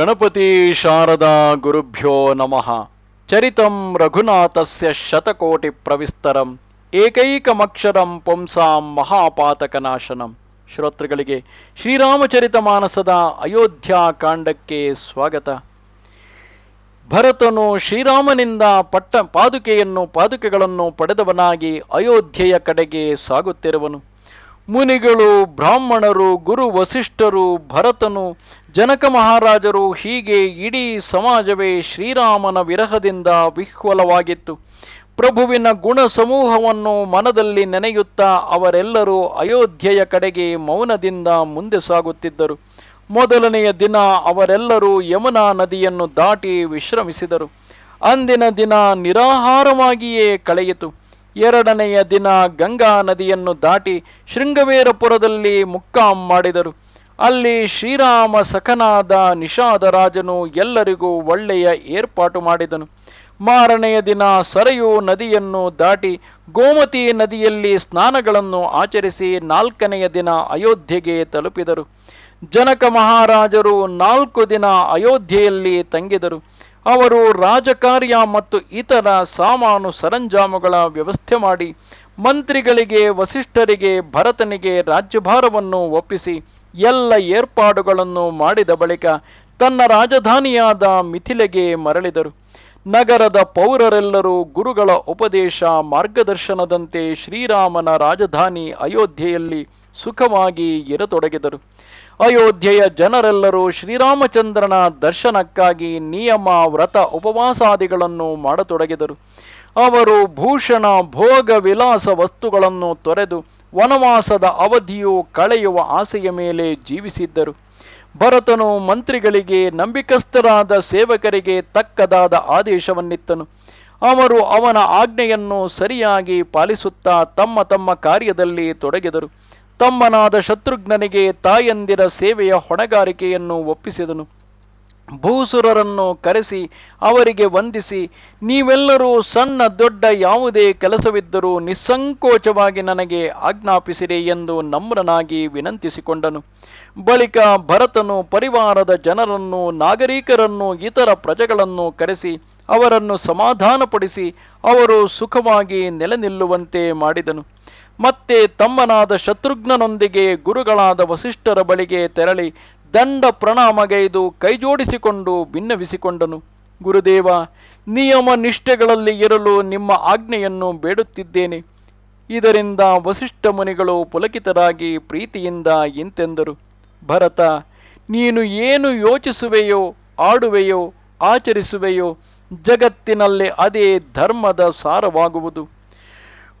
ಗಣಪತಿ ಶಾರದಾ ಗುರುಭ್ಯೋ ನಮಃ. ಚರಿತಂ ರಘುನಾಥಸ್ಯ ಶತಕೋಟಿ ಪ್ರವಿಸ್ತರಂ. ಏಕೈಕಮಕ್ಷರಂ ಪುಂಸಾಂ ಮಹಾಪಾತಕನಾಶನಂ. ಶ್ರೋತೃಗಳಿಗೆ ಶ್ರೀರಾಮಚರಿತ ಮಾನಸದ ಅಯೋಧ್ಯಾಕಾಂಡಕ್ಕೆ ಸ್ವಾಗತ. ಭರತನು ಶ್ರೀರಾಮನಿಂದ ಪಟ್ಟ ಪಾದುಕೆಯನ್ನು ಪಾದುಕೆಗಳನ್ನು ಪಡೆದವನಾಗಿ ಅಯೋಧ್ಯೆಯ ಕಡೆಗೆ ಸಾಗುತ್ತಿರುವನು. ಮುನಿಗಳು, ಬ್ರಾಹ್ಮಣರು, ಗುರು ವಸಿಷ್ಠರು, ಭರತನು, ಜನಕ ಮಹಾರಾಜರು ಹೀಗೆ ಇಡೀ ಸಮಾಜವೇ ಶ್ರೀರಾಮನ ವಿರಹದಿಂದ ವಿಹ್ವಲವಾಗಿತ್ತು. ಪ್ರಭುವಿನ ಗುಣ ಸಮೂಹವನ್ನು ಮನದಲ್ಲಿ ನೆನೆಯುತ್ತಾ ಅವರೆಲ್ಲರೂ ಅಯೋಧ್ಯೆಯ ಕಡೆಗೆ ಮೌನದಿಂದ ಮುಂದೆ ಸಾಗುತ್ತಿದ್ದರು. ಮೊದಲನೆಯ ದಿನ ಅವರೆಲ್ಲರೂ ಯಮುನಾ ನದಿಯನ್ನು ದಾಟಿ ವಿಶ್ರಮಿಸಿದರು. ಅಂದಿನ ದಿನ ನಿರಾಹಾರವಾಗಿಯೇ ಕಳೆಯಿತು. ಎರಡನೆಯ ದಿನ ಗಂಗಾ ನದಿಯನ್ನು ದಾಟಿ ಶೃಂಗವೇರಪುರದಲ್ಲಿ ಮುಕ್ಕಾಂ ಮಾಡಿದರು. ಅಲ್ಲಿ ಶ್ರೀರಾಮ ಸಖನಾದ ನಿಷಾದ ರಾಜನು ಎಲ್ಲರಿಗೂ ಒಳ್ಳೆಯ ಏರ್ಪಾಟು ಮಾಡಿದನು. ಮಾರನೆಯ ದಿನ ಸರಯು ನದಿಯನ್ನು ದಾಟಿ ಗೋಮತಿ ನದಿಯಲ್ಲಿ ಸ್ನಾನಗಳನ್ನು ಆಚರಿಸಿ ನಾಲ್ಕನೆಯ ದಿನ ಅಯೋಧ್ಯೆಗೆ ತಲುಪಿದರು. ಜನಕ ಮಹಾರಾಜರು ನಾಲ್ಕು ದಿನ ಅಯೋಧ್ಯೆಯಲ್ಲಿ ತಂಗಿದರು. ಅವರು ರಾಜಕಾರ್ಯ ಮತ್ತು ಇತರ ಸಾಮಾನು ಸರಂಜಾಮುಗಳ ವ್ಯವಸ್ಥೆ ಮಾಡಿ ಮಂತ್ರಿಗಳಿಗೆ, ವಸಿಷ್ಠರಿಗೆ, ಭರತನಿಗೆ ರಾಜ್ಯಭಾರವನ್ನು ಒಪ್ಪಿಸಿ ಎಲ್ಲ ಏರ್ಪಾಡುಗಳನ್ನು ಮಾಡಿದ ಬಳಿಕ ತನ್ನ ರಾಜಧಾನಿಯಾದ ಮಿಥಿಲೆಗೆ ಮರಳಿದರು. ನಗರದ ಪೌರರೆಲ್ಲರೂ ಗುರುಗಳ ಉಪದೇಶ ಮಾರ್ಗದರ್ಶನದಂತೆ ಶ್ರೀರಾಮನ ರಾಜಧಾನಿ ಅಯೋಧ್ಯೆಯಲ್ಲಿ ಸುಖವಾಗಿ ಇರತೊಡಗಿದರು. ಅಯೋಧ್ಯೆಯ ಜನರೆಲ್ಲರೂ ಶ್ರೀರಾಮಚಂದ್ರನ ದರ್ಶನಕ್ಕಾಗಿ ನಿಯಮ, ವ್ರತ, ಉಪವಾಸಾದಿಗಳನ್ನು ಮಾಡತೊಡಗಿದರು. ಅವರು ಭೂಷಣ, ಭೋಗ, ವಿಲಾಸ ವಸ್ತುಗಳನ್ನು ತೊರೆದು ವನವಾಸದ ಅವಧಿಯು ಕಳೆಯುವ ಆಸೆಯ ಮೇಲೆ ಜೀವಿಸಿದ್ದರು. ಭರತನು ಮಂತ್ರಿಗಳಿಗೆ, ನಂಬಿಕಸ್ಥರಾದ ಸೇವಕರಿಗೆ ತಕ್ಕದಾದ ಆದೇಶವನ್ನಿತ್ತನು. ಅವರು ಅವನ ಆಜ್ಞೆಯನ್ನು ಸರಿಯಾಗಿ ಪಾಲಿಸುತ್ತಾ ತಮ್ಮ ತಮ್ಮ ಕಾರ್ಯದಲ್ಲಿ ತೊಡಗಿದರು. ತಮ್ಮನಾದ ಶತ್ರುಘ್ನನಿಗೆ ತಾಯಂದಿರ ಸೇವೆಯ ಹೊಣೆಗಾರಿಕೆಯನ್ನು ಒಪ್ಪಿಸಿದನು. ಭೂಸುರರನ್ನು ಕರೆಸಿ ಅವರಿಗೆ ವಂದಿಸಿ, ನೀವೆಲ್ಲರೂ ಸಣ್ಣ ದೊಡ್ಡ ಯಾವುದೇ ಕೆಲಸವಿದ್ದರೂ ನಿಸ್ಸಂಕೋಚವಾಗಿ ನನಗೆ ಆಜ್ಞಾಪಿಸಿರಿ ಎಂದು ನಮ್ರನಾಗಿ ವಿನಂತಿಸಿಕೊಂಡನು. ಬಳಿಕ ಭರತನು ಪರಿವಾರದ ಜನರನ್ನು, ನಾಗರಿಕರನ್ನು, ಇತರ ಪ್ರಜೆಗಳನ್ನು ಕರೆಸಿ ಅವರನ್ನು ಸಮಾಧಾನಪಡಿಸಿ ಅವರು ಸುಖವಾಗಿ ನೆಲೆ ಮಾಡಿದನು. ಮತ್ತೆ ತಮ್ಮನಾದ ಶತ್ರುಘ್ನನೊಂದಿಗೆ ಗುರುಗಳಾದ ವಸಿಷ್ಠರ ಬಳಿಗೆ ತೆರಳಿ ದಂಡ ಪ್ರಣಾಮಗೈದು ಕೈಜೋಡಿಸಿಕೊಂಡು ಭಿನ್ನವಿಸಿಕೊಂಡನು. ಗುರುದೇವ, ನಿಯಮ ನಿಷ್ಠೆಗಳಲ್ಲಿ ಇರಲು ನಿಮ್ಮ ಆಜ್ಞೆಯನ್ನು ಬೇಡುತ್ತಿದ್ದೇನೆ. ಇದರಿಂದ ವಸಿಷ್ಠ ಮುನಿಗಳು ಪುಲಕಿತರಾಗಿ ಪ್ರೀತಿಯಿಂದ ಇಂತೆಂದರು. ಭರತ, ನೀನು ಏನು ಯೋಚಿಸುವೆಯೋ, ಆಡುವೆಯೋ, ಆಚರಿಸುವೆಯೋ, ಜಗತ್ತಿನಲ್ಲಿ ಅದೇ ಧರ್ಮದ ಸಾರವಾಗುವುದು.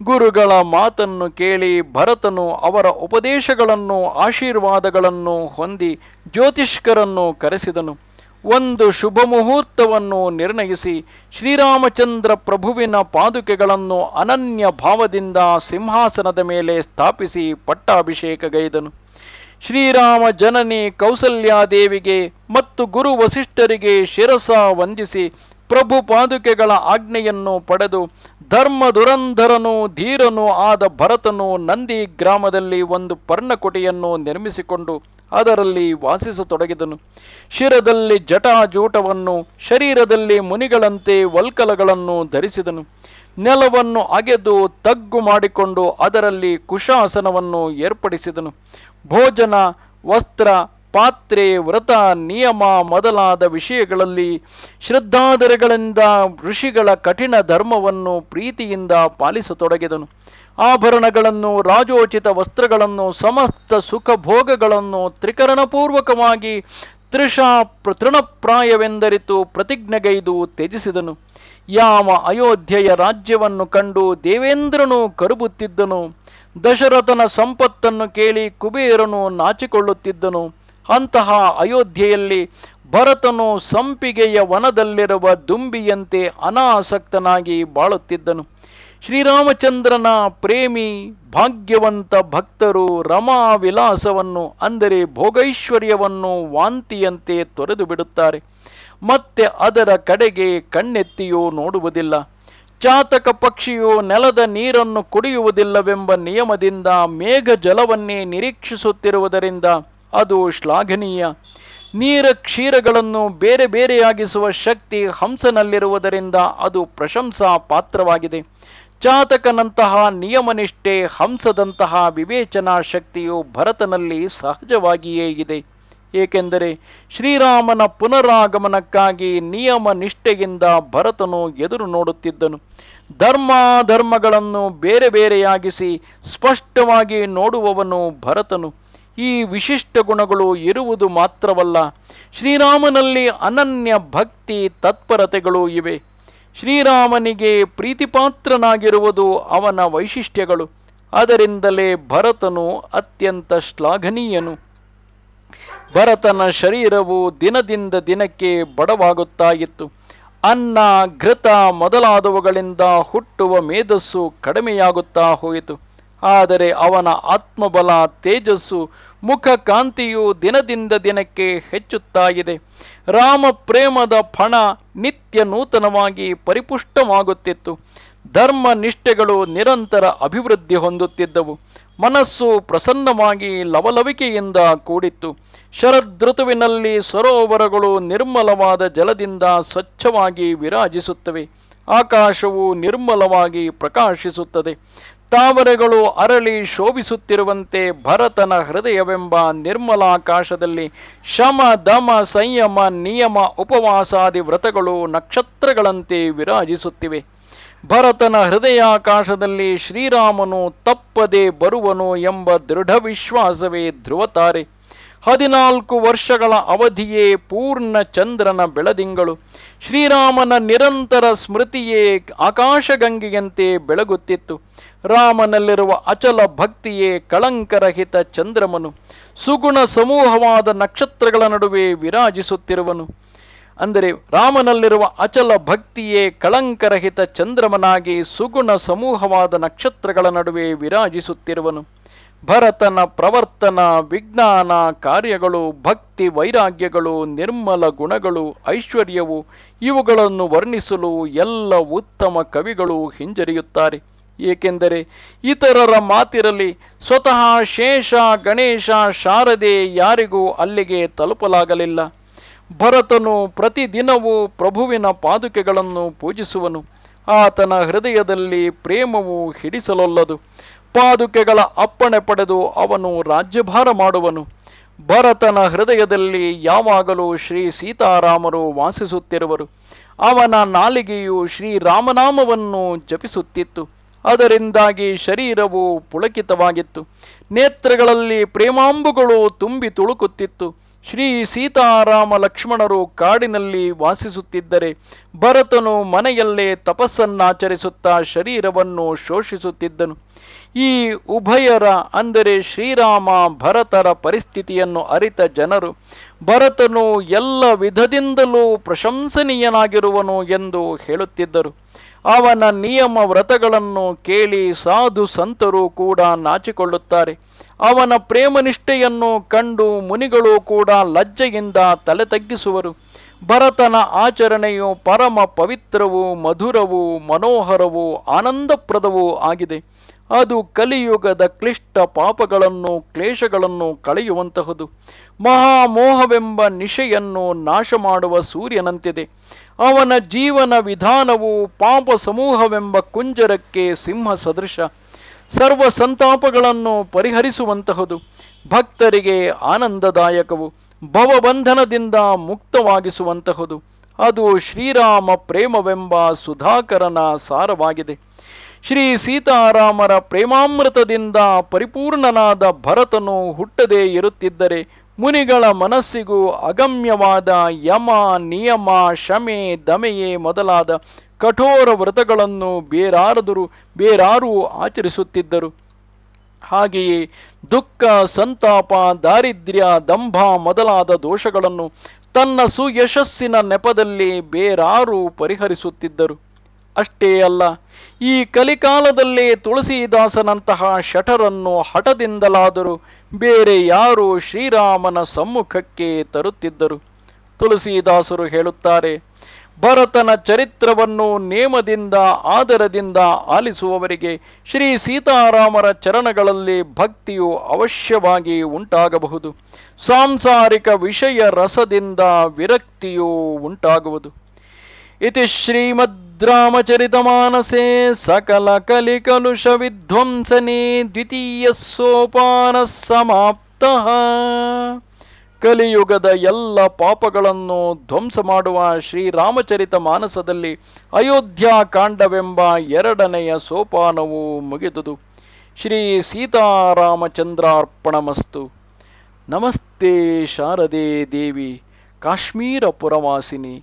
ಗುರುಗಳ ಮಾತನ್ನು ಕೇಳಿ ಭರತನು ಅವರ ಉಪದೇಶಗಳನ್ನು, ಆಶೀರ್ವಾದಗಳನ್ನು ಹೊಂದಿ ಜ್ಯೋತಿಷ್ಕರನ್ನು ಕರೆಸಿದನು. ಒಂದು ಶುಭ ಮುಹೂರ್ತವನ್ನು ನಿರ್ಣಯಿಸಿ ಶ್ರೀರಾಮಚಂದ್ರ ಪ್ರಭುವಿನ ಪಾದುಕೆಗಳನ್ನು ಅನನ್ಯ ಭಾವದಿಂದ ಸಿಂಹಾಸನದ ಮೇಲೆ ಸ್ಥಾಪಿಸಿ ಪಟ್ಟಾಭಿಷೇಕಗೈದನು. ಶ್ರೀರಾಮ ಜನನಿ ಕೌಸಲ್ಯಾದೇವಿಗೆ ಮತ್ತು ಗುರು ವಸಿಷ್ಠರಿಗೆ ಶಿರಸ ವಂದಿಸಿ ಪ್ರಭು ಪಾದುಕೆಗಳ ಆಜ್ಞೆಯನ್ನು ಪಡೆದು ಧರ್ಮ ದುರಂಧರನು ಧೀರನು ಆದ ಭರತನು ನಂದಿ ಗ್ರಾಮದಲ್ಲಿ ಒಂದು ಪರ್ಣಕುಟಿಯನ್ನು ನಿರ್ಮಿಸಿಕೊಂಡು ಅದರಲ್ಲಿ ವಾಸಿಸತೊಡಗಿದನು. ಶಿರದಲ್ಲಿ ಜಟಾಜೂಟವನ್ನು, ಶರೀರದಲ್ಲಿ ಮುನಿಗಳಂತೆ ವಲ್ಕಲಗಳನ್ನು ಧರಿಸಿದನು. ನೆಲವನ್ನು ಅಗೆದು ತಗ್ಗು ಮಾಡಿಕೊಂಡು ಅದರಲ್ಲಿ ಕುಶಾಸನವನ್ನು ಏರ್ಪಡಿಸಿದನು. ಭೋಜನ, ವಸ್ತ್ರ ಪಾತ್ರೆ, ವ್ರತ, ನಿಯಮ ಮೊದಲಾದ ವಿಷಯಗಳಲ್ಲಿ ಶ್ರದ್ಧಾದರಗಳಿಂದ ಋಷಿಗಳ ಕಠಿಣ ಧರ್ಮವನ್ನು ಪ್ರೀತಿಯಿಂದ ಪಾಲಿಸತೊಡಗಿದನು. ಆಭರಣಗಳನ್ನು, ರಾಜೋಚಿತ ವಸ್ತ್ರಗಳನ್ನು, ಸಮಸ್ತ ಸುಖ ಭೋಗಗಳನ್ನು ತ್ರಿಕರಣಪೂರ್ವಕವಾಗಿ ತ್ರಿಷಾ ತೃಣಪ್ರಾಯವೆಂದರಿತು ಪ್ರತಿಜ್ಞೆಗೈದು ತ್ಯಜಿಸಿದನು. ಯಾವ ಅಯೋಧ್ಯೆಯ ರಾಜ್ಯವನ್ನು ಕಂಡು ದೇವೇಂದ್ರನು ಕರುಬುತ್ತಿದ್ದನು. ದಶರಥನ ಸಂಪತ್ತನ್ನು ಕೇಳಿ ಕುಬೇರನು ನಾಚಿಕೊಳ್ಳುತ್ತಿದ್ದನು. ಅಂತಹ ಅಯೋಧ್ಯೆಯಲ್ಲಿ ಭರತನು ಸಂಪಿಗೆಯ ವನದಲ್ಲಿರುವ ದುಂಬಿಯಂತೆ ಅನಾಸಕ್ತನಾಗಿ ಬಾಳುತ್ತಿದ್ದನು. ಶ್ರೀರಾಮಚಂದ್ರನ ಪ್ರೇಮಿ, ಭಾಗ್ಯವಂತ ಭಕ್ತರು ರಮಾ ವಿಲಾಸವನ್ನು ಅಂದರೆ ಭೋಗೈಶ್ವರ್ಯವನ್ನು ವಾಂತಿಯಂತೆ ತೊರೆದು ಬಿಡುತ್ತಾರೆ. ಮತ್ತೆ ಅದರ ಕಡೆಗೆ ಕಣ್ಣೆತ್ತಿಯೂ ನೋಡುವುದಿಲ್ಲ. ಚಾತಕ ಪಕ್ಷಿಯು ನೆಲದ ನೀರನ್ನು ಕುಡಿಯುವುದಿಲ್ಲವೆಂಬ ನಿಯಮದಿಂದ ಮೇಘ ಜಲವನ್ನೇ ನಿರೀಕ್ಷಿಸುತ್ತಿರುವುದರಿಂದ ಅದು ಶ್ಲಾಘನೀಯ. ನೀರ ಕ್ಷೀರಗಳನ್ನು ಬೇರೆ ಬೇರೆಯಾಗಿಸುವ ಶಕ್ತಿ ಹಂಸನಲ್ಲಿರುವುದರಿಂದ ಅದು ಪ್ರಶಂಸಾ ಪಾತ್ರವಾಗಿದೆ. ಚಾತಕನಂತಹ ನಿಯಮನಿಷ್ಠೆ ಹಂಸದಂತಹ ವಿವೇಚನಾ ಶಕ್ತಿಯು ಭರತನಲ್ಲಿ ಸಹಜವಾಗಿಯೇ ಇದೆ. ಏಕೆಂದರೆ ಶ್ರೀರಾಮನ ಪುನರಾಗಮನಕ್ಕಾಗಿ ನಿಯಮ ನಿಷ್ಠೆಯಿಂದ ಭರತನು ಎದುರು ನೋಡುತ್ತಿದ್ದನು. ಧರ್ಮಾಧರ್ಮಗಳನ್ನು ಬೇರೆ ಬೇರೆಯಾಗಿಸಿ ಸ್ಪಷ್ಟವಾಗಿ ನೋಡುವವನು ಭರತನು. ಈ ವಿಶಿಷ್ಟ ಗುಣಗಳು ಇರುವುದು ಮಾತ್ರವಲ್ಲ, ಶ್ರೀರಾಮನಲ್ಲಿ ಅನನ್ಯ ಭಕ್ತಿ ತತ್ಪರತೆಗಳು ಇವೆ. ಶ್ರೀರಾಮನಿಗೆ ಪ್ರೀತಿಪಾತ್ರನಾಗಿರುವುದು ಅವನ ವೈಶಿಷ್ಟ್ಯಗಳು. ಅದರಿಂದಲೇ ಭರತನು ಅತ್ಯಂತ ಶ್ಲಾಘನೀಯನು. ಭರತನ ಶರೀರವು ದಿನದಿಂದ ದಿನಕ್ಕೆ ಬಡವಾಗುತ್ತಾ ಇತ್ತು. ಅನ್ನ, ಘೃತ ಮೊದಲಾದವುಗಳಿಂದ ಹುಟ್ಟುವ ಮೇಧಸ್ಸು ಕಡಿಮೆಯಾಗುತ್ತಾ ಹೋಯಿತು. ಆದರೆ ಅವನ ಆತ್ಮಬಲ, ತೇಜಸ್ಸು ಮುಖ ಕಾಂತಿಯು ದಿನದಿಂದ ದಿನಕ್ಕೆ ಹೆಚ್ಚುತ್ತಾ ಇದೆ ರಾಮ ಪ್ರೇಮದ ಫಣ ನಿತ್ಯ ನೂತನವಾಗಿ ಪರಿಪುಷ್ಟವಾಗುತ್ತಿತ್ತು. ಧರ್ಮ ನಿಷ್ಠೆಗಳು ನಿರಂತರ ಅಭಿವೃದ್ಧಿ ಹೊಂದುತ್ತಿದ್ದವು. ಮನಸ್ಸು ಪ್ರಸನ್ನವಾಗಿ ಲವಲವಿಕೆಯಿಂದ ಕೂಡಿತ್ತು. ಶರದೃತುವಿನಲ್ಲಿ ಸರೋವರಗಳು ನಿರ್ಮಲವಾದ ಜಲದಿಂದ ಸ್ವಚ್ಛವಾಗಿ ವಿರಾಜಿಸುತ್ತವೆ. ಆಕಾಶವು ನಿರ್ಮಲವಾಗಿ ಪ್ರಕಾಶಿಸುತ್ತದೆ. ತಾವರೆಗಳು ಅರಳಿ ಶೋಭಿಸುತ್ತಿರುವಂತೆ ಭರತನ ಹೃದಯವೆಂಬ ನಿರ್ಮಲಾಕಾಶದಲ್ಲಿ ಶಮ, ದಮ, ಸಂಯಮ, ನಿಯಮ, ಉಪವಾಸಾದಿ ವ್ರತಗಳು ನಕ್ಷತ್ರಗಳಂತೆ ವಿರಾಜಿಸುತ್ತಿವೆ. ಭರತನ ಹೃದಯಾಕಾಶದಲ್ಲಿ ಶ್ರೀರಾಮನು ತಪ್ಪದೆ ಬರುವನು ಎಂಬ ದೃಢ ವಿಶ್ವಾಸವೇ ಧ್ರುವತಾರೆ. ಹದಿನಾಲ್ಕು ವರ್ಷಗಳ ಅವಧಿಯೇ ಪೂರ್ಣ ಚಂದ್ರನ ಬೆಳದಿಂಗಳು. ಶ್ರೀರಾಮನ ನಿರಂತರ ಸ್ಮೃತಿಯೇ ಆಕಾಶಗಂಗೆಯಂತೆ ಬೆಳಗುತ್ತಿತ್ತು. ರಾಮನಲ್ಲಿರುವ ಅಚಲ ಭಕ್ತಿಯೇ ಕಳಂಕರಹಿತ ಚಂದ್ರಮನು. ಸುಗುಣ ಸಮೂಹವಾದ ನಕ್ಷತ್ರಗಳ ನಡುವೆ ವಿರಾಜಿಸುತ್ತಿರುವನು. ಅಂದರೆ ರಾಮನಲ್ಲಿರುವ ಅಚಲ ಭಕ್ತಿಯೇ ಕಳಂಕರಹಿತ ಚಂದ್ರಮನಾಗಿ ಸುಗುಣ ಸಮೂಹವಾದ ನಕ್ಷತ್ರಗಳ ನಡುವೆ ವಿರಾಜಿಸುತ್ತಿರುವನು. ಭರತನ ಪ್ರವರ್ತನ, ವಿಜ್ಞಾನ, ಕಾರ್ಯಗಳು, ಭಕ್ತಿ, ವೈರಾಗ್ಯಗಳು, ನಿರ್ಮಲ ಗುಣಗಳು, ಐಶ್ವರ್ಯವು, ಇವುಗಳನ್ನು ವರ್ಣಿಸಲು ಎಲ್ಲ ಉತ್ತಮ ಕವಿಗಳು ಹಿಂಜರಿಯುತ್ತಾರೆ. ಏಕೆಂದರೆ ಇತರರ ಮಾತಿರಲಿ ಸ್ವತಃ ಶೇಷ, ಗಣೇಶ, ಶಾರದೆ ಯಾರಿಗೂ ಅಲ್ಲಿಗೆ ತಲುಪಲಾಗಲಿಲ್ಲ. ಭರತನು ಪ್ರತಿದಿನವೂ ಪ್ರಭುವಿನ ಪಾದುಕೆಗಳನ್ನು ಪೂಜಿಸುವನು. ಆತನ ಹೃದಯದಲ್ಲಿ ಪ್ರೇಮವು ಹಿಡಿಸಲೊಲ್ಲದು. ಪಾದುಕೆಗಳ ಅಪ್ಪಣೆ ಪಡೆದು ಅವನು ರಾಜ್ಯಭಾರ ಮಾಡುವನು. ಭರತನ ಹೃದಯದಲ್ಲಿ ಯಾವಾಗಲೂ ಶ್ರೀ ಸೀತಾರಾಮರು ವಾಸಿಸುತ್ತಿರುವರು. ಅವನ ನಾಲಿಗೆಯು ಶ್ರೀರಾಮನಾಮವನ್ನು ಜಪಿಸುತ್ತಿತ್ತು. ಅದರಿಂದಾಗಿ ಶರೀರವು ಪುಳಕಿತವಾಗಿತ್ತು. ನೇತ್ರಗಳಲ್ಲಿ ಪ್ರೇಮಾಂಬುಗಳು ತುಂಬಿ ತುಳುಕುತ್ತಿತ್ತು. ಶ್ರೀ ಸೀತಾರಾಮ ಲಕ್ಷ್ಮಣರು ಕಾಡಿನಲ್ಲಿ ವಾಸಿಸುತ್ತಿದ್ದರೆ ಭರತನು ಮನೆಯಲ್ಲೇ ತಪಸ್ಸನ್ನಾಚರಿಸುತ್ತಾ ಶರೀರವನ್ನು ಶೋಷಿಸುತ್ತಿದ್ದನು. ಈ ಉಭಯರ ಅಂದರೆ ಶ್ರೀರಾಮ ಭರತರ ಪರಿಸ್ಥಿತಿಯನ್ನು ಅರಿತ ಜನರು, ಭರತನು ಎಲ್ಲ ವಿಧದಿಂದಲೂ ಪ್ರಶಂಸನೀಯನಾಗಿರುವನು ಎಂದು ಹೇಳುತ್ತಿದ್ದರು. ಅವನ ನಿಯಮ ವ್ರತಗಳನ್ನು ಕೇಳಿ ಸಾಧು ಸಂತರು ಕೂಡ ನಾಚಿಕೊಳ್ಳುತ್ತಾರೆ. ಅವನ ಪ್ರೇಮನಿಷ್ಠೆಯನ್ನು ಕಂಡು ಮುನಿಗಳು ಕೂಡ ಲಜ್ಜೆಯಿಂದ ತಲೆ ತಗ್ಗಿಸುವರು. ಭರತನ ಆಚರಣೆಯು ಪರಮ ಪವಿತ್ರವೂ ಮಧುರವೂ ಮನೋಹರವೂ ಆನಂದಪ್ರದವೂ ಆಗಿದೆ. ಅದು ಕಲಿಯುಗದ ಕ್ಲಿಷ್ಟ ಪಾಪಗಳನ್ನು, ಕ್ಲೇಶಗಳನ್ನು ಕಳೆಯುವಂತಹದು. ಮಹಾಮೋಹವೆಂಬ ನಿಶೆಯನ್ನು ನಾಶ ಮಾಡುವ ಸೂರ್ಯನಂತಿದೆ. ಅವನ ಜೀವನ ವಿಧಾನವು ಪಾಪ ಸಮೂಹವೆಂಬ ಕುಂಜರಕ್ಕೆ ಸಿಂಹ ಸದೃಶ ಸರ್ವ ಸಂತಾಪಗಳನ್ನು ಪರಿಹರಿಸುವಂತಹದು. ಭಕ್ತರಿಗೆ ಆನಂದದಾಯಕವು. ಭವಬಂಧನದಿಂದ ಮುಕ್ತವಾಗಿಸುವಂತಹದು. ಅದು ಶ್ರೀರಾಮ ಪ್ರೇಮವೆಂಬ ಸುಧಾಕರನ ಸಾರವಾಗಿದೆ. ಶ್ರೀ ಸೀತಾರಾಮರ ಪ್ರೇಮಾಮೃತದಿಂದ ಪರಿಪೂರ್ಣನಾದ ಭರತನು ಹುಟ್ಟದೇ ಇರುತ್ತಿದ್ದರೆ ಮುನಿಗಳ ಮನಸ್ಸಿಗೂ ಅಗಮ್ಯವಾದ ಯಮ, ನಿಯಮ, ಶಮೆ, ದಮೆಯೇ ಮೊದಲಾದ ಕಠೋರ ವ್ರತಗಳನ್ನು ಬೇರಾರದರು, ಬೇರಾರೂ ಆಚರಿಸುತ್ತಿದ್ದರು. ಹಾಗೆಯೇ ದುಃಖ, ಸಂತಾಪ, ದಾರಿದ್ರ್ಯ, ದಂಭ ಮೊದಲಾದ ದೋಷಗಳನ್ನು ತನ್ನ ಸುಯಶಸ್ಸಿನ ನೆಪದಲ್ಲಿ ಬೇರಾರೂ ಪರಿಹರಿಸುತ್ತಿದ್ದರು. ಅಷ್ಟೇ ಅಲ್ಲ ಈ ಕಲಿಕಾಲದಲ್ಲೇ ತುಳಸಿದಾಸನಂತಹ ಶಠರನ್ನು ಹಠದಿಂದಲಾದರೂ ಬೇರೆ ಯಾರು ಶ್ರೀರಾಮನ ಸಮ್ಮುಖಕ್ಕೆ ತರುತ್ತಿದ್ದರು. ತುಳಸಿದಾಸರು ಹೇಳುತ್ತಾರೆ, ಭರತನ ಚರಿತ್ರವನ್ನು ನೇಮದಿಂದ, ಆದರದಿಂದ ಆಲಿಸುವವರಿಗೆ ಶ್ರೀ ಸೀತಾರಾಮರ ಚರಣಗಳಲ್ಲಿ ಭಕ್ತಿಯು ಅವಶ್ಯವಾಗಿ ಉಂಟಾಗಬಹುದು. ಸಾಂಸಾರಿಕ ವಿಷಯ ರಸದಿಂದ ವಿರಕ್ತಿಯು ಉಂಟಾಗುವುದು. ಇತಿ ಶ್ರೀಮದ್ರಾಮಚರಿತಮಾನಸೆ ಸಕಲ ಕಲಿಕಲುಷ ವಿಧ್ವಂಸನೆ ದ್ವಿತೀಯ ಸೋಪಾನ ಸಮಾಪ್ತ. ಕಲಿಯುಗದ ಎಲ್ಲ ಪಾಪಗಳನ್ನು ಧ್ವಂಸ ಮಾಡುವ ಶ್ರೀರಾಮಚರಿತ ಮಾನಸದಲ್ಲಿ ಅಯೋಧ್ಯಾಕಾಂಡವೆಂಬ ಎರಡನೆಯ ಸೋಪಾನವು ಮುಗಿದುದು. ಶ್ರೀ ಸೀತಾರಾಮಚಂದ್ರಾರ್ಪಣಮಸ್ತು. ನಮಸ್ತೆ ಶಾರದೆ ದೇವಿ, ಕಾಶ್ಮೀರ ಪುರವಾಸಿನಿ.